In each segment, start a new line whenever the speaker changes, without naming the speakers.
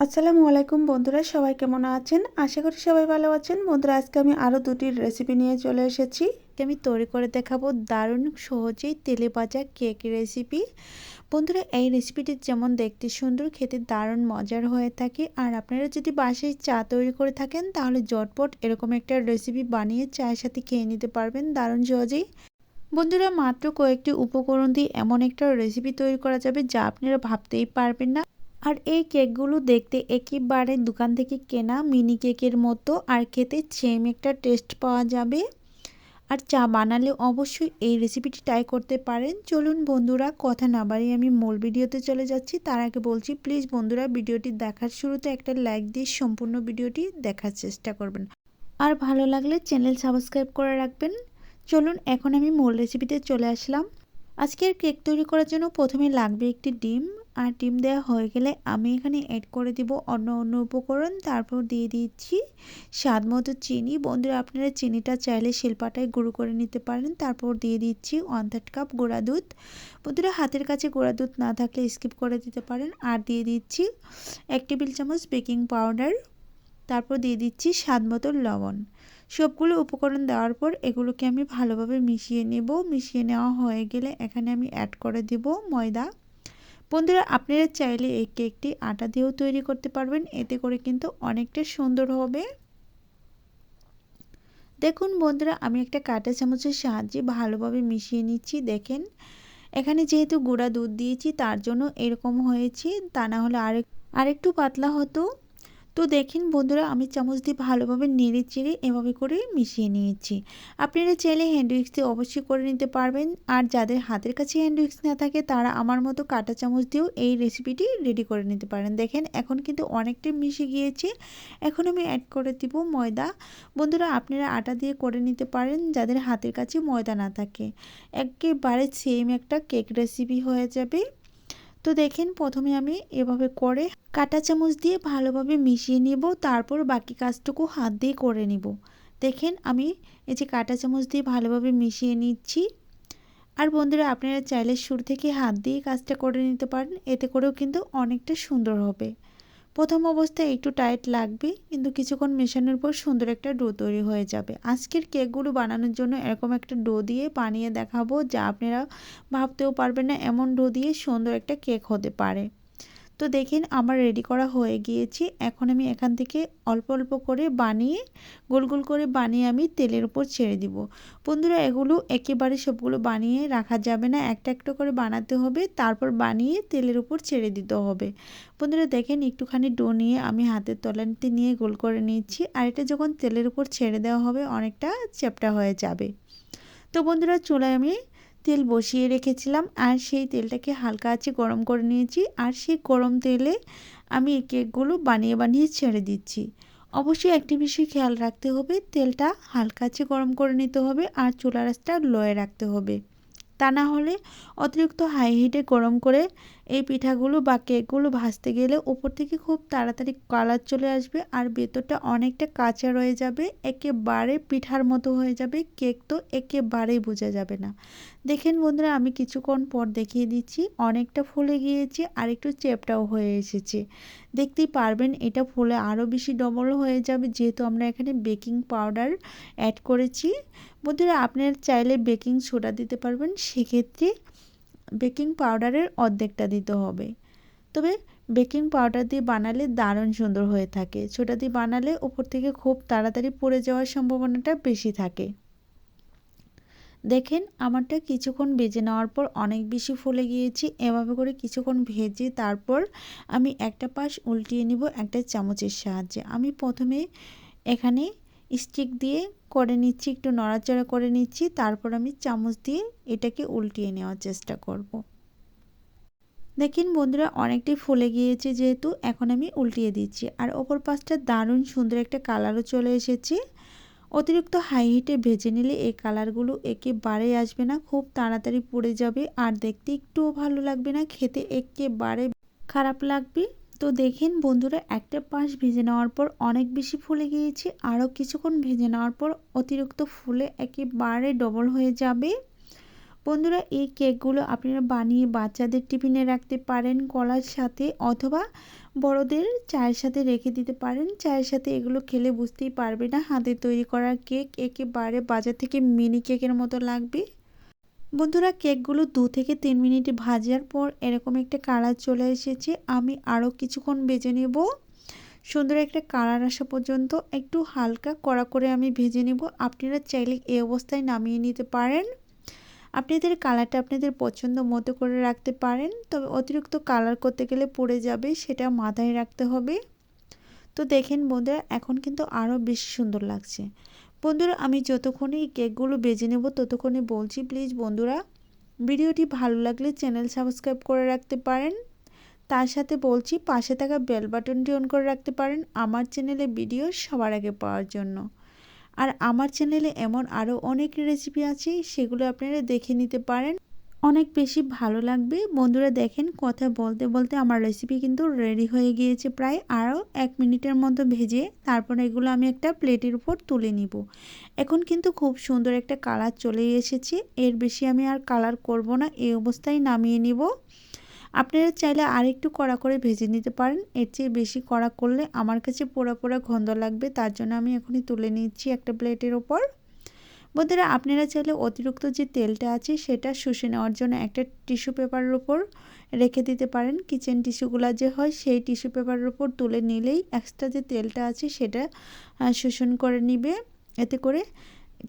আসসালামু আলাইকুম বন্ধুরা, সবাই কেমন আছেন? আশা করি সবাই ভালো আছেন। বন্ধুরা, আজকে আমি আরও দুটি রেসিপি নিয়ে চলে এসেছি। আমি তৈরি করে দেখাবো দারুণ সহজেই তেলে ভাজা কেক রেসিপি বন্ধুরা, এই রেসিপিটি যেমন দেখতে সুন্দর, খেতে দারুণ মজার হয়ে থাকে। আর আপনারা যদি বাসায় চা তৈরি করে থাকেন, তাহলে জটপট এরকম একটা রেসিপি বানিয়ে চায়ের সাথে খেয়ে নিতে পারবেন দারুণ সহজেই। বন্ধুরা, মাত্র কয়েকটি উপকরণ দিয়ে এমন একটা রেসিপি তৈরি করা যাবে যা আপনারা ভাবতেই পারবেন না। আর এই কেকগুলো দেখতে একেবারে দোকান থেকে কেনা মিনি কেকের মতো। আর খেতে সেম একটা টেস্ট পাওয়া যাবে। আর চা বানালে অবশ্যই এই রেসিপিটি ট্রাই করতে পারেন। চলুন বন্ধুরা, কথা না বাড়িয়ে আমি মূল ভিডিওতে চলে যাচ্ছি। তার আগে বলছি প্লিজ বন্ধুরা, ভিডিওটি দেখার শুরুতে একটা লাইক দিয়ে সম্পূর্ণ ভিডিওটি দেখার চেষ্টা করবেন। আর ভালো লাগলে চ্যানেল সাবস্ক্রাইব করে রাখবেন। চলুন, এখন আমি মূল রেসিপিতে চলে আসলাম। আজকের কেক তৈরি করার জন্য প্রথমে লাগবে একটি ডিম, আর ডিম দেওয়া হয়ে গেলে আমি এখানে অ্যাড করে দিব অন্য অন্য উপকরণ। তারপর দিয়ে দিচ্ছি স্বাদ মতো চিনি। বন্ধুরা, আপনারা চিনিটা চাইলে শিল্পাটায় গুঁড়ো করে নিতে পারেন। তারপর দিয়ে দিচ্ছি ওয়ান থার্ড কাপ গুঁড়া দুধ। বন্ধুরা, হাতের কাছে গুঁড়া দুধ না থাকলে স্কিপ করে দিতে পারেন। আর দিয়ে দিচ্ছি এক টেবিল চামচ বেকিং পাউডার তারপর দিয়ে দিচ্ছি স্বাদ মতো লবণ। সবগুলো উপকরণ দেওয়ার পর এগুলোকে আমি ভালোভাবে মিশিয়ে নেব। মিশিয়ে নেওয়া হয়ে গেলে এখানে আমি অ্যাড করে দেব ময়দা। বন্ধুরা, আপনারা চাইলে এই কেকটি আটা দিয়েও তৈরি করতে পারবেন। এতে করে কিন্তু অনেকটা সুন্দর হবে। দেখুন বন্ধুরা, আমি একটা কাঁটা চামচের সাহায্যে ভালোভাবে মিশিয়ে নিচ্ছি। দেখেন, এখানে যেহেতু গুঁড়া দুধ দিয়েছি, তার জন্য এরকম হয়েছে। তা না হলে আরেক, আরেকটু পাতলা হতো। তো দেখেন বন্ধুরা, আমি চামচ দিয়ে ভালোভাবে নেড়ে চেড়ে এভাবে করে মিশিয়ে নিয়েছি। আপনারা চাইলে হ্যান্ড দিয়ে অবশ্যই করে নিতে পারবেন। আর যাদের হাতের কাছে হ্যান্ড না থাকে, তারা আমার মতো কাটা চামচ দিয়েও এই রেসিপিটি রেডি করে নিতে পারেন। দেখেন, এখন কিন্তু অনেকটাই মিশে গিয়েছে। এখন আমি অ্যাড করে দিব ময়দা। বন্ধুরা, আপনারা আটা দিয়ে করে নিতে পারেন, যাদের হাতের কাছে ময়দা না থাকে। একেবারে সেম একটা কেক রেসিপি হয়ে যাবে। তো দেখেন প্রথমে আমি এভাবে করে কাটা চামচ দিয়ে ভালোভাবে মিশিয়ে নিব, তারপর বাকি কাজটুকু হাত দিয়ে করে নিব। দেখেন আমি এই যে কাটা চামচ দিয়ে ভালোভাবে মিশিয়ে নিচ্ছি। আর বন্ধুরা, আপনারা চাইলে শুরু থেকে হাত দিয়ে কাজটা করে নিতে পারেন, এতে করেও কিন্তু অনেকটা সুন্দর হবে। প্রথম অবস্থায় একটু টাইট লাগবে, কিন্তু কিছুক্ষণ মেশানোর পর সুন্দর একটা ডো তৈরি হয়ে যাবে। আজকের কেকগুলো বানানোর জন্য এরকম একটা ডো দিয়ে বানিয়ে দেখাবো, যা আপনারা ভাবতেও পারবেন না, এমন ডো দিয়ে সুন্দর একটা কেক হতে পারে। তো দেখেন আমার রেডি করা হয়ে গিয়েছে। এখন আমি এখান থেকে অল্প অল্প করে বানিয়ে, গোল গোল করে বানিয়ে আমি তেলের উপর ছেড়ে দিব। বন্ধুরা, এগুলো একেবারে সবগুলো বানিয়ে রাখা যাবে না। একটা একটা করে বানাতে হবে, তারপর বানিয়ে তেলের উপর ছেড়ে দিতে হবে। বন্ধুরা, দেখেন একটুখানি ডো নিয়ে আমি হাতের তলানিতে নিয়ে গোল করে নিচ্ছি আর এটা যখন তেলের উপর ছেড়ে দেওয়া হবে, অনেকটা চ্যাপটা হয়ে যাবে। তো বন্ধুরা, চুলায় আমি তেল বসিয়ে রেখেছিলাম আর সেই তেলটাকে হালকা আছে গরম করে নিয়েছি আর সেই গরম তেলে আমি এই কেকগুলো বানিয়ে বানিয়ে ছেড়ে দিচ্ছি। অবশ্যই একটি বিষয় খেয়াল রাখতে হবে, তেলটা হালকা আছে গরম করে নিতে হবে আর চুলা রাসটা লয়ে রাখতে হবে। তা না হলে অতিরিক্ত হাই হিটে গরম করে এই পিঠাগুলো বা কেকগুলো ভাজতে গেলে ওপর থেকে খুব তাড়াতাড়ি কালার চলে আসবে আর ভেতরটা অনেকটা কাঁচা রয়ে যাবে, একেবারে পিঠার মতো হয়ে যাবে, কেক তো একেবারেই বোঝা যাবে না। দেখেন বন্ধুরা, আমি কিছুক্ষণ পর দেখিয়ে দিচ্ছি, অনেকটা ফুলে গিয়েছে আর একটু চেপটাও হয়ে এসেছে। দেখতেই পারবেন, এটা ফুলে আরও বেশি ডবল হয়ে যাবে, যেহেতু আমরা এখানে বেকিং পাউডার অ্যাড করেছি। বন্ধুরা, আপনার চাইলে বেকিং সোডা দিতে পারবেন, সেক্ষেত্রে বেকিং পাউডারের অর্ধেকটা দিতে হবে। তবে বেকিং পাউডার দিয়ে বানালে দারুণ সুন্দর হয়ে থাকে। ছোটা দিয়ে বানালে ওপর থেকে খুব তাড়াতাড়ি পড়ে যাওয়ার সম্ভাবনাটা বেশি থাকে। দেখেন, আমারটা কিছুক্ষণ ভেজে নেওয়ার পর অনেক বেশি ফুলে গিয়েছি। এভাবে করে কিছুক্ষণ ভেজে তারপর আমি একটা পাশ উল্টিয়ে নিব একটা চামচের সাহায্যে। আমি প্রথমে এখানে স্টিক দিয়ে করে নিচ্ছি, একটু নড়াচড়া করে নিচ্ছি, তারপর আমি চামচ দিয়ে এটাকে উল্টিয়ে নেওয়ার চেষ্টা করব। দেখেন বন্ধুরা, অনেকটাই ফুলে গিয়েছে যেহেতু, এখন আমি উল্টিয়ে দিচ্ছি। আর ওপর পাশটা দারুণ সুন্দর একটা কালারও চলে এসেছে। অতিরিক্ত হাই হিটে ভেজে নিলে এই কালারগুলো একেবারে আসবে না, খুব তাড়াতাড়ি পড়ে যাবে। আর দেখতে একটুও ভালো লাগবে না, খেতে একেবারে খারাপ লাগবে। তো দেখেন বন্ধুরা, একটা পাশ ভেজে নেওয়ার পর অনেক বেশি ফুলে গিয়েছে, আরও কিছুক্ষণ ভেজে নেওয়ার পর অতিরিক্ত ফুলে একেবারে ডবল হয়ে যাবে। বন্ধুরা, এই কেকগুলো আপনারা বানিয়ে বাচ্চাদের টিফিনে রাখতে পারেন কলার সাথে অথবা বড়দের চায়ের সাথে রেখে দিতে পারেন। চায়ের সাথে এগুলো খেলে বুঝতেই পারবে না হাতে তৈরি করা কেক। একেবারে বাজার থেকে মিনি কেকের মতো লাগবে। বন্ধুরা, কেকগুলো দু থেকে তিন মিনিট ভাজার পর এরকম একটা কালার চলে এসেছে। আমি আরও কিছুক্ষণ বেজে নেব। সুন্দর একটা কালার আসা পর্যন্ত একটু হালকা কড়া করে আমি ভেজে নেব। আপনারা চাইলে এই অবস্থায় নামিয়ে নিতে পারেন। আপনাদের কালারটা আপনাদের পছন্দ মতো করে রাখতে পারেন। তবে অতিরিক্ত কালার করতে গেলে পড়ে যাবে, সেটা মাথায় রাখতে হবে। তো দেখেন বন্ধুরা, এখন কিন্তু আরও বেশি সুন্দর লাগছে। বন্ধুরা, আমি যতক্ষণে কেকগুলো বেজে নেব, ততক্ষণে বলছি প্লিজ বন্ধুরা, ভিডিওটি ভালো লাগলে চ্যানেল সাবস্ক্রাইব করে রাখতে পারেন। তার সাথে বলছি, পাশে থাকা বেল বাটনটি অন করে রাখতে পারেন, আমার চ্যানেলে ভিডিও সবার আগে পাওয়ার জন্য। আর আমার চ্যানেলে এমন আরও অনেক রেসিপি আছে, সেগুলো আপনারা দেখে নিতে পারেন। অনেক বেশি ভালো লাগবে। বন্ধুরা দেখেন, কথা বলতে বলতে আমার রেসিপি কিন্তু রেডি হয়ে গিয়েছে প্রায় আরও এক মিনিটের মতো ভেজে, তারপর এগুলো আমি একটা প্লেটের উপর তুলে নিব। এখন কিন্তু খুব সুন্দর একটা কালার চলে এসেছে। এর বেশি আমি আর কালার করব না, এই অবস্থায় নামিয়ে নিব। আপনারা চাইলে আরেকটু কড়া করে ভেজে নিতে পারেন। এর চেয়ে বেশি কড়া করলে আমার কাছে পোড়া পোড়া গন্ধ লাগবে, তার জন্য আমি এখনই তুলে নিচ্ছি একটা প্লেটের ওপর। বন্ধুরা, আপনারা চাইলে অতিরিক্ত যে তেলটা আছে, সেটা শুষে নেওয়ার জন্য একটা টিস্যু পেপারের ওপর রেখে দিতে পারেন। কিচেন টিস্যুগুলো যে হয়, সেই টিস্যু পেপারের ওপর তুলে নিলেই এক্সট্রা যে তেলটা আছে, সেটা শোষণ করে নিবে। এতে করে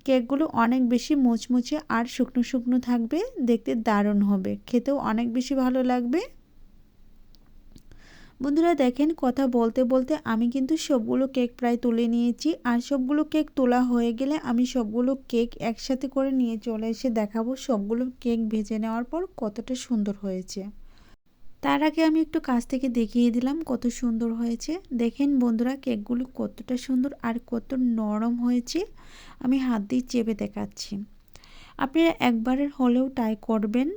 কেকগুলো অনেক বেশি মুচমুচে আর শুকনো শুকনো থাকবে, দেখতে দারুণ হবে। খেতেও অনেক বেশি ভালো লাগবে। বন্ধুরা দেখেন, কথা বলতে বলতে আমি কিন্তু সবগুলো কেক প্রায় তুলে নিয়েছি আর সবগুলো কেক তোলা হয়ে গেলে আমি সবগুলো কেক একসাথে করে নিয়ে চলে এসে দেখাবো সবগুলো কেক ভেজে নেওয়ার পর কতটা সুন্দর হয়েছে। তার আগে আমি একটু কাছ থেকে দেখিয়ে দিলাম কত সুন্দর হয়েছে। দেখেন বন্ধুরা, কেকগুলো কতটা সুন্দর আর কত নরম হয়েছে। আমি হাত দিয়ে চেপে দেখাচ্ছি। আপনারা একবারের হলেও ট্রাই করবেন।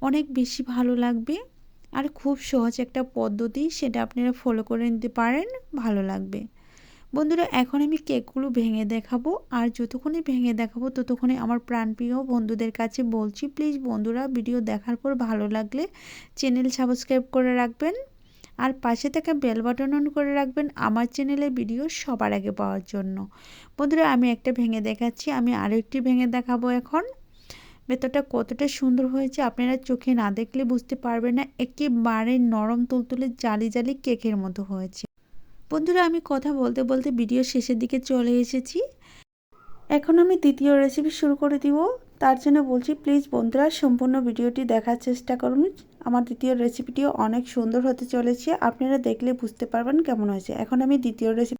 অনেক বেশি ভালো লাগবে আর খুব সহজ একটা পদ্ধতি, সেটা আপনারা ফলো করে নিতে পারেন, ভালো লাগবে। বন্ধুরা, এখন আমি কেকগুলো ভেঙে দেখাবো আর যতক্ষণে ভেঙে দেখাবো ততক্ষণে আমার প্রাণপ্রিয় বন্ধুদের কাছে বলছি প্লিজ বন্ধুরা ভিডিও দেখার পর ভালো লাগলে চ্যানেল সাবস্ক্রাইব করে রাখবেন আর পাশে থাকা বেল বাটন অন করে রাখবেন আমার চ্যানেলে ভিডিও সবার আগে পাওয়ার জন্য। বন্ধুরা, আমি একটা ভেঙে দেখাচ্ছি, আমি আরও একটি ভেঙে দেখাবো এখন। ভেতরটা কতটা সুন্দর হয়েছে আপনারা চোখে না দেখলে বুঝতে পারবেন না, একেবারে নরম তুলতুলে জালি জালি কেকের মতো হয়েছে। বন্ধুরা, আমি কথা বলতে বলতে ভিডিও শেষের দিকে চলে এসেছি। এখন আমি দ্বিতীয় রেসিপি শুরু করে দিব। তার জন্য বলছি প্লিজ বন্ধুরা, সম্পূর্ণ ভিডিওটি দেখার চেষ্টা করুন। আমার দ্বিতীয় রেসিপিটিও অনেক সুন্দর হতে চলেছে। আপনারা দেখলে বুঝতে পারবেন কেমন হয়েছে। এখন আমি দ্বিতীয় রেসিপি